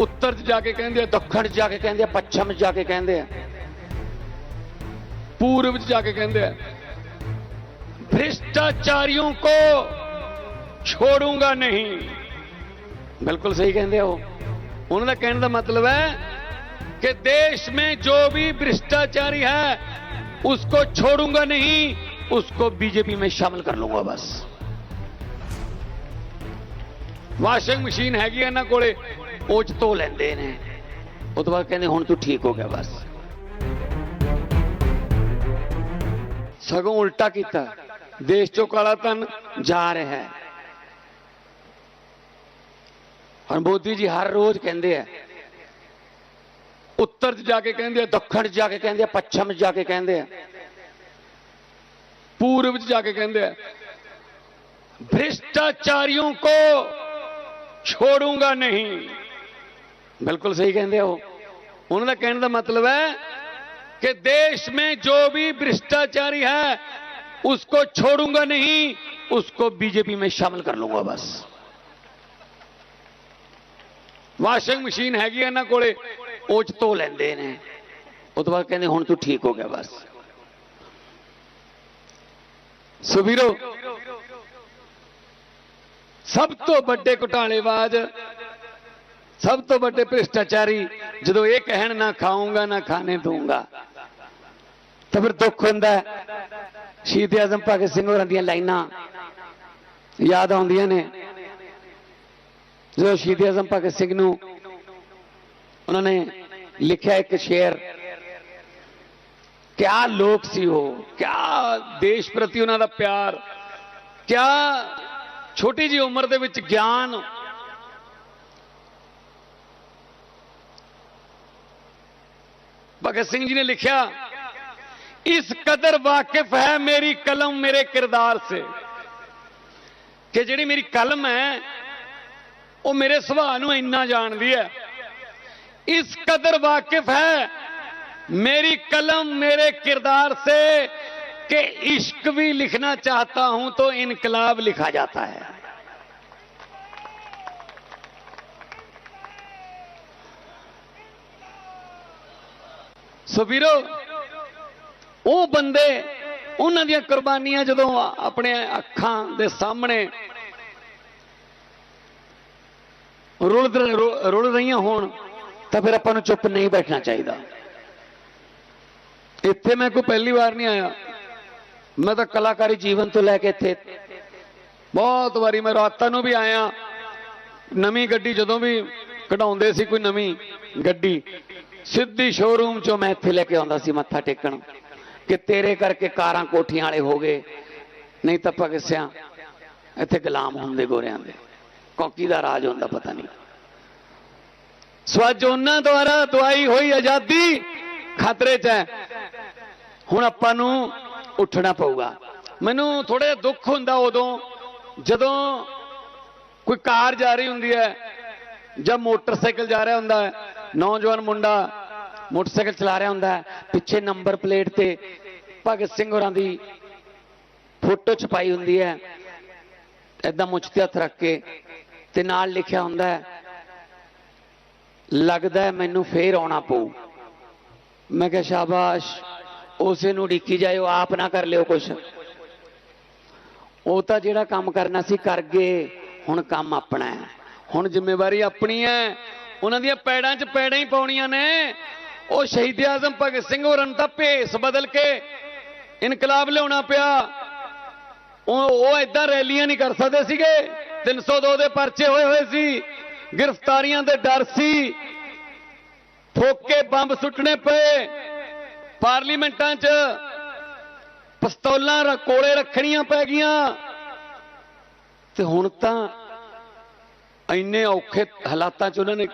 ਉੱਤਰ 'ਚ ਜਾ ਕੇ ਕਹਿੰਦੇ ਆ ਦੱਖਣ 'ਚ ਜਾ ਕੇ ਕਹਿੰਦੇ ਆ ਪੱਛਮ 'ਚ ਜਾ ਕੇ ਕਹਿੰਦੇ ਆ पूर्व 'ਚ ਜਾ ਕੇ ਕਹਿੰਦੇ ਆ भ्रष्टाचारियों को छोड़ूंगा नहीं बिल्कुल सही ਕਹਿੰਦੇ ਆ ਉਹ ਉਹਨਾਂ ਦਾ ਕਹਿਣ ਦਾ ਮਤਲਬ ਹੈ कि देश में जो भी भ्रष्टाचारी है उसको छोड़ूंगा नहीं उसको बीजेपी में शामिल कर लूंगा बस ਵਾਸ਼ਿੰਗ ਮਸ਼ੀਨ ਹੈਗੀ ਆ ਇਹਨਾਂ ਕੋਲੇ ਉਹ ਚ ਧੋ ਲੈਂਦੇ ਨੇ। ਉਹ ਤੋਂ ਬਾਅਦ ਕਹਿੰਦੇ, ਹੁਣ ਤੂੰ ਠੀਕ ਹੋ ਗਿਆ ਬਸ। ਸਗੋਂ ਉਲਟਾ ਕੀਤਾ। ਦੇਸ਼ ਚੋਂ ਕਾਲਾ ਧਨ ਜਾ ਰਿਹਾ ਹੈ। ਹਰ ਮੋਦੀ ਜੀ ਹਰ ਰੋਜ਼ ਕਹਿੰਦੇ ਆ, ਉੱਤਰ ਚ ਜਾ ਕੇ ਕਹਿੰਦੇ ਆ, ਦੱਖਣ ਚ ਜਾ ਕੇ ਕਹਿੰਦੇ ਆ, ਪੱਛਮ ਚ ਜਾ ਕੇ ਕਹਿੰਦੇ ਆ, ਪੂਰਬ ਚ ਜਾ ਕੇ ਕਹਿੰਦੇ ਆ, ਭ੍ਰਿਸ਼ਟਾਚਾਰੀਆਂ ਕੋ ਛੋੜੂਗਾ ਨਹੀਂ। बिल्कुल सही कहते हो ਉਹਨਾਂ ਦਾ ਕਹਿਣ ਦਾ ਮਤਲਬ ਹੈ कि देश में जो भी भ्रष्टाचारी है उसको छोड़ूंगा नहीं उसको बीजेपी में शामिल कर लूंगा बस ਵਾਸ਼ਿੰਗ ਮਸ਼ੀਨ ਹੈਗੀ ਆ ਇਹਨਾਂ ਕੋਲੇ ਉਹ ਚ ਧੋ ਲੈਂਦੇ ਨੇ ਉਹ ਤੋਂ ਬਾਅਦ ਕਹਿੰਦੇ ਹੁਣ ਤੂੰ ਠੀਕ ਹੋ ਗਿਆ ਬਸ ਸੋ ਵੀਰੋ ਸਭ ਤੋਂ ਵੱਡੇ ਘੁਟਾਲੇਬਾਜ਼ ਸਭ ਤੋਂ ਵੱਡੇ ਭ੍ਰਿਸ਼ਟਾਚਾਰੀ ਜਦੋਂ ਇਹ ਕਹਿਣ, ਨਾ ਖਾਊਂਗਾ, ਨਾ ਖਾਣੇ ਦੂੰਗਾ ਤਾਂ ਫਿਰ ਦੁੱਖ ਹੁੰਦਾ ਹੈ। ਸ਼ਹੀਦ ਆਜ਼ਮ ਭਗਤ ਸਿੰਘ ਹੋਰਾਂ ਦੀਆਂ ਲਾਈਨਾਂ ਯਾਦ ਆਉਂਦੀਆਂ ਨੇ ਜਦੋਂ ਸ਼ਹੀਦ ਆਜ਼ਮ ਭਗਤ ਸਿੰਘ ਨੂੰ ਉਹਨਾਂ ਨੇ ਲਿਖਿਆ ਇੱਕ ਸ਼ੇਰ, ਕਿਆ ਲੋਕ ਸੀ ਉਹ, ਕਿਆ ਦੇਸ਼ ਪ੍ਰਤੀ ਉਹਨਾਂ ਦਾ ਪਿਆਰ, ਕਿਆ ਛੋਟੀ ਜੀ ਉਮਰ ਦੇ ਵਿੱਚ ਗਿਆਨ भगत सिंह जी ने लिखा, इस कदर वाकिफ है मेरी कलम मेरे किरदार से, कि जी मेरी कलम है, वो मेरे सुभा इना जान जानती है। इस कदर वाकिफ है मेरी कलम मेरे किरदार से, कि इश्क भी लिखना चाहता हूँ तो इनकलाब लिखा जाता है। ਸੋ ਵੀਰੋ, ਉਹ ਬੰਦੇ, ਉਹਨਾਂ ਦੀਆਂ ਕੁਰਬਾਨੀਆਂ ਜਦੋਂ ਆਪਣੇ ਅੱਖਾਂ ਦੇ ਸਾਹਮਣੇ ਰੁਲ ਰੁਲ ਰਹੀਆਂ ਹੋਣ, ਤਾਂ ਫਿਰ ਆਪਾਂ ਨੂੰ ਚੁੱਪ ਨਹੀਂ ਬੈਠਣਾ ਚਾਹੀਦਾ। ਇੱਥੇ ਮੈਂ ਕੋਈ ਪਹਿਲੀ ਵਾਰ ਨਹੀਂ ਆਇਆ। ਮੈਂ ਤਾਂ ਕਲਾਕਾਰੀ ਜੀਵਨ ਤੋਂ ਲੈ ਕੇ ਇੱਥੇ। ਬਹੁਤ ਵਾਰੀ ਮੈਂ ਰਾਤਾਂ ਨੂੰ ਵੀ ਆਇਆ। ਨਵੀਂ ਗੱਡੀ ਜਦੋਂ ਵੀ ਕਢਾਉਂਦੇ ਸੀ ਕੋਈ ਨਵੀਂ ਗੱਡੀ ਸਿੱਧੀ ਸ਼ੋਰੂਮ ਚੋਂ ਮੈਂ ਇੱਥੇ ਲੈ ਕੇ ਆਉਂਦਾ ਸੀ ਮੱਥਾ ਟੇਕਣ ਕਿ ਤੇਰੇ ਕਰਕੇ ਕਾਰਾਂ ਕੋਠੀਆਂ ਵਾਲੇ ਹੋ ਗਏ। ਨਹੀਂ ਤਾਂ ਭਗਤ ਸਿਆਂ ਇੱਥੇ ਗੁਲਾਮ ਹੁੰਦੇ ਗੋਰਿਆਂ ਦੇ। ਕੌਕੀ ਦਾ ਰਾਜ ਹੁੰਦਾ ਪਤਾ ਨਹੀਂ। ਸੋ ਅੱਜ ਉਹਨਾਂ ਦੁਆਰਾ ਦਵਾਈ ਹੋਈ ਆਜ਼ਾਦੀ ਖਤਰੇ 'ਚ ਹੈ। ਹੁਣ ਆਪਾਂ ਨੂੰ ਉੱਠਣਾ ਪਊਗਾ। ਮੈਨੂੰ ਥੋੜੇ ਦੁੱਖ ਹੁੰਦਾ ਉਦੋਂ, ਜਦੋਂ ਕੋਈ ਕਾਰ ਜਾ ਰਹੀ ਹੁੰਦੀ ਹੈ ਜਾਂ ਮੋਟਰਸਾਈਕਲ ਜਾ ਰਿਹਾ ਹੁੰਦਾ ਹੈ। ਨੌਜਵਾਨ ਮੁੰਡਾ ਮੋਟਰਸਾਈਕਲ ਚਲਾ ਰਿਹਾ ਹੁੰਦਾ ਪਿੱਛੇ ਨੰਬਰ ਪਲੇਟ ਤੇ ਭਗਤ ਸਿੰਘ ਹੋਰਾਂ ਦੀ ਫੋਟੋ ਛਪਾਈ ਹੁੰਦੀ ਹੈ। ਐਦਾਂ ਮੁੱਛ ਤੇ ਹੱਥ ਰੱਖ ਕੇ ਤੇ ਨਾਲ ਲਿਖਿਆ ਹੁੰਦਾ ਹੈ, ਲੱਗਦਾ ਮੈਨੂੰ ਫੇਰ ਆਉਣਾ ਪਊ। ਮੈਂ ਕਿਹਾ, ਸ਼ਾਬਾਸ਼, ਉਸੇ ਨੂੰ ਢੀਕੀ ਜਾਇਓ, ਆਪ ਨਾ ਕਰ ਲਿਓ ਕੁਛ। ਉਹ ਤਾਂ ਜਿਹੜਾ ਕੰਮ ਕਰਨਾ ਸੀ, ਕਰ ਗਏ। ਹੁਣ ਕੰਮ ਆਪਣਾ ਹੈ। ਹੁਣ ਜ਼ਿੰਮੇਵਾਰੀ ਆਪਣੀ ਹੈ। ਉਹਨਾਂ ਦੀਆਂ ਪੈੜਾਂ 'ਚ ਪੈੜਾਂ ਹੀ ਪਾਉਣੀਆਂ ਨੇ। ਉਹ ਸ਼ਹੀਦ ਆਜ਼ਮ ਭਗਤ ਸਿੰਘ ਹੋਰਾਂ ਨੂੰ ਤਾਂ ਭੇਸ ਬਦਲ ਕੇ ਇਨਕਲਾਬ ਲਿਆਉਣਾ ਪਿਆ। ਉਹ ਉਹ ਐਦਾਂ ਰੈਲੀਆਂ ਨਹੀਂ ਕਰ ਸਕਦੇ ਸੀਗੇ। 302 ਦੇ ਪਰਚੇ ਹੋਏ ਹੋਏ ਸੀ। ਗ੍ਰਿਫਤਾਰੀਆਂ ਦੇ ਡਰ ਸੀ। ਫੋਕੇ ਬੰਬ ਸੁੱਟਣੇ ਪਏ। ਪਾਰਲੀਮੈਂਟਾਂ 'ਚ ਪਿਸਤੌਲਾਂ ਕੋਲੇ ਰੱਖਣੀਆਂ ਪੈ ਗਈਆਂ। ਤੇ ਹੁਣ ਤਾਂ ਇੰਨੇ ਔਖੇ ਹਾਲਾਤਾਂ 'ਚ ਉਹਨਾਂ ਨੇ